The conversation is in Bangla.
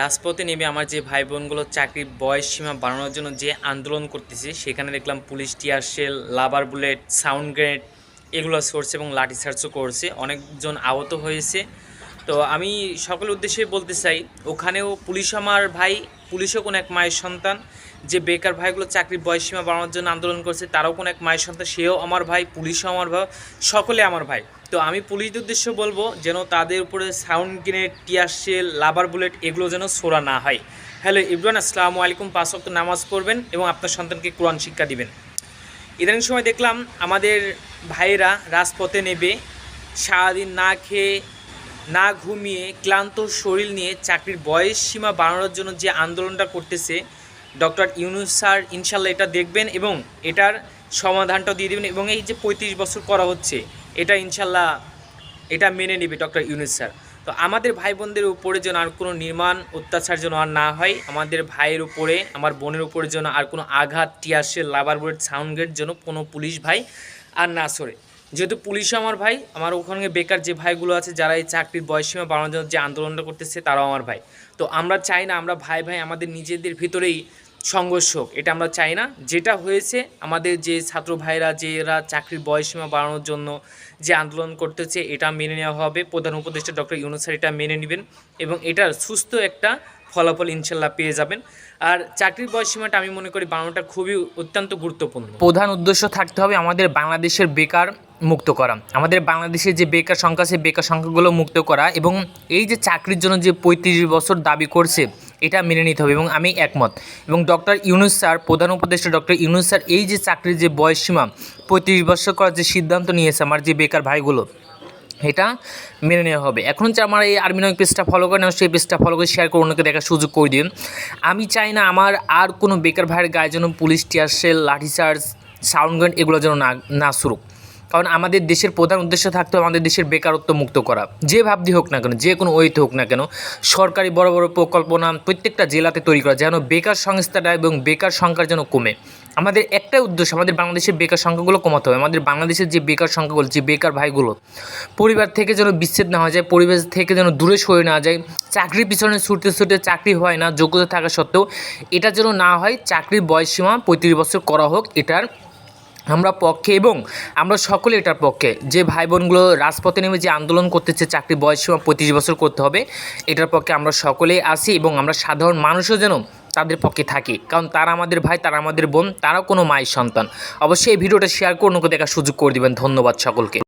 রাজপথে নেমে আমার যে ভাই বোনগুলো চাকরির বয়স সীমা বাড়ানোর জন্য যে আন্দোলন করতেছে, সেখানে দেখলাম police, tear shell rubber bullet, sound grenade এগুলো সরছে এবং লাঠি সার্চও করছে। অনেকজন আহত হয়েছে। তো আমি সকলের উদ্দেশ্যে বলতে চাই, ওখানেও পুলিশ আমার ভাই, পুলিশও কোনো এক মায়ের সন্তান। যে বেকার ভাইগুলো চাকরির বয়স সীমা বাড়ানোর জন্য আন্দোলন করছে, তারাও কোনো এক মায়ের সন্তান, সেও আমার ভাই, পুলিশও আমার ভাই, সকলে আমার ভাই। তো আমি পুলিশদের উদ্দেশ্য বলব যেন তাদের উপরে sound grenade, tear shell rubber bullet এগুলো যেন ছোড়া না হয়। হ্যালো ইব্রান, আসসালামু আলাইকুম। পাঁচ ওয়াক্ত নামাজ পড়বেন এবং আপনার সন্তানকে কোরআন শিক্ষা দিবেন। ইদানিং সময় দেখলাম আমাদের ভাইয়েরা রাজপথে নেবে, সারাদিন না খেয়ে না ঘুমিয়ে ক্লান্ত শরীর নিয়ে চাকরির বয়স সীমা বাড়ানোর জন্য যে আন্দোলনটা করতেছে, ডক্টর ইউনুস স্যার ইনশাল্লাহ এটা দেখবেন এবং এটার সমাধানটা দিয়ে দেবেন এবং এই যে পঁয়ত্রিশ বছর করা হচ্ছে, এটা ইনশাল্লাহ এটা মেনে নেবে ডক্টর ইউনুস স্যার। তো আমাদের ভাই বোনদের উপরে যেন আর কোনো নির্মাণ অত্যাচার যেন আর না হয়, আমাদের ভাইয়ের উপরে, আমার বোনের উপরে যেন আর কোনো আঘাত টিয়াসের লাভার বোর্ড সাউন্ড গেট যেন কোনো পুলিশ ভাই আর না সরে। যেহেতু পুলিশও আমার ভাই, আমার ওখানে বেকার যে ভাইগুলো আছে, যারা এই চাকরির বয়সীমা বাড়ানোর জন্য যে আন্দোলনটা করতেছে, তারাও আমার ভাই। তো আমরা চাই না আমরা ভাই ভাই আমাদের নিজেদের ভিতরেই সংঘর্ষ হোক, এটা আমরা চাই না। যেটা হয়েছে, আমাদের যে ছাত্র ভাইরা, যে এরা চাকরির বয়সীমা বাড়ানোর জন্য যে আন্দোলন করতেছে, এটা মেনে নেওয়া হবে। প্রধান উপদেষ্টা ডক্টর ইউনুস স্যার এটা মেনে নেবেন এবং এটার সুস্থ একটা ফলাফল ইনশাল্লাহ পেয়ে যাবেন। আর চাকরির বয়সীমাটা আমি মনে করি বাড়ানোটা খুবই অত্যন্ত গুরুত্বপূর্ণ। প্রধান উদ্দেশ্য থাকতে হবে আমাদের বাংলাদেশের বেকার মুক্ত করা। আমাদের বাংলাদেশের যে বেকার সংখ্যা সেই বেকার সংখ্যাগুলো মুক্ত করা এবং এই যে চাকরির জন্য যে পঁয়ত্রিশ বছর দাবি করছে, এটা মেনে নিতে হবে এবং আমি একমত। এবং ডক্টর ইউনুস স্যার, প্রধান উপদেষ্টা ডক্টর ইউনুস স্যার, এই যে চাকরির যে বয়সসীমা, পঁয়ত্রিশ বছর করার যে সিদ্ধান্ত নিয়েছে আমার যে বেকার ভাইগুলো, এটা মেনে নেওয়া হবে। এখন যে আমার এই আর্মি নয়, পেজটা ফলো করেন সেই পেজটা ফলো করে শেয়ার করে অন্যকে দেখার সুযোগ করে দিন। আমি চাই না আমার আর কোনো বেকার ভাইয়ের গায়ে যেন police tear shell lathi charge sound gun, এগুলো যেন না না শুরুক কারণ আমাদের দেশের প্রধান উদ্দেশ্য থাকতে হবে আমাদের দেশের বেকারত্ব মুক্ত করা। যে ভাবদি হোক না কেন, যে কোনো ওয়েতে হোক না কেন, সরকারি বড় বড় প্রকল্পনা প্রত্যেকটা জেলাতে তৈরি করা, যেন বেকার সংস্থাটা এবং বেকার সংখ্যার যেন কমে। আমাদের একটাই উদ্দেশ্য, আমাদের বাংলাদেশের বেকার সংখ্যাগুলো কমাতে হবে। আমাদের বাংলাদেশের যে বেকার সংখ্যাগুলো, যে বেকার ভাইগুলো, পরিবার থেকে যেন বিচ্ছেদ না হয়ে যায়, পরিবেশ থেকে যেন দূরে সরে না যায়, চাকরির পিছনে ছুটতে ছুটতে চাকরি হয় না, যোগ্যতা থাকা সত্ত্বেও, এটা যেন না হয়, চাকরির বয়সসীমা পঁয়ত্রিশ বছর করা হোক, এটার আমরা পক্ষে এবং আমরা সকলে এটার পক্ষে। যে ভাই বোনগুলো রাজপথে নেমে যে আন্দোলন করতেছে, চাকরি বয়স সীমা পঁয়ত্রিশ বছর করতে হবে, এটার পক্ষে আমরা সকলেই আসি এবং আমরা সাধারণ মানুষও যেন তাদের পক্ষে থাকি। কারণ তারা আমাদের ভাই, তারা আমাদের বোন, তারাও কোনো মায়ের সন্তান। অবশ্যই এই ভিডিওটা শেয়ার করে ওকে দেখার সুযোগ করে দেবেন। ধন্যবাদ সকলকে।